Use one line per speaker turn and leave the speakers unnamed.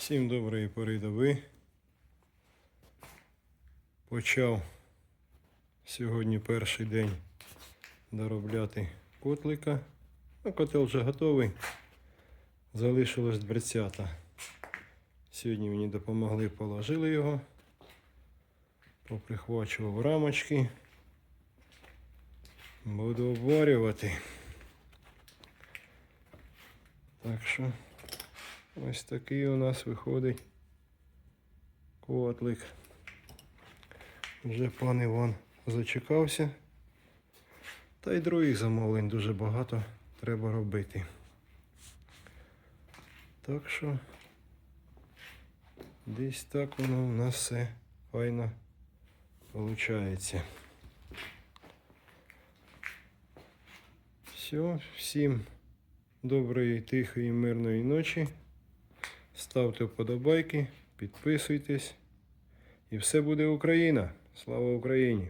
Всім доброї пори доби. Почав сьогодні перший день доробляти котлика. Ну, котел вже готовий. Залишилось дверцята. Сьогодні мені допомогли, положили його. Поприхвачував рамочки. Буду обварювати. Так що ось такий у нас виходить котлик. Вже пан Іван зачекався. Та й других замовлень дуже багато треба робити. Так що десь так воно у нас все файно виходить. Все, всім доброї, тихої, мирної ночі. Ставте вподобайки, підписуйтесь. І все буде Україна. Слава Україні!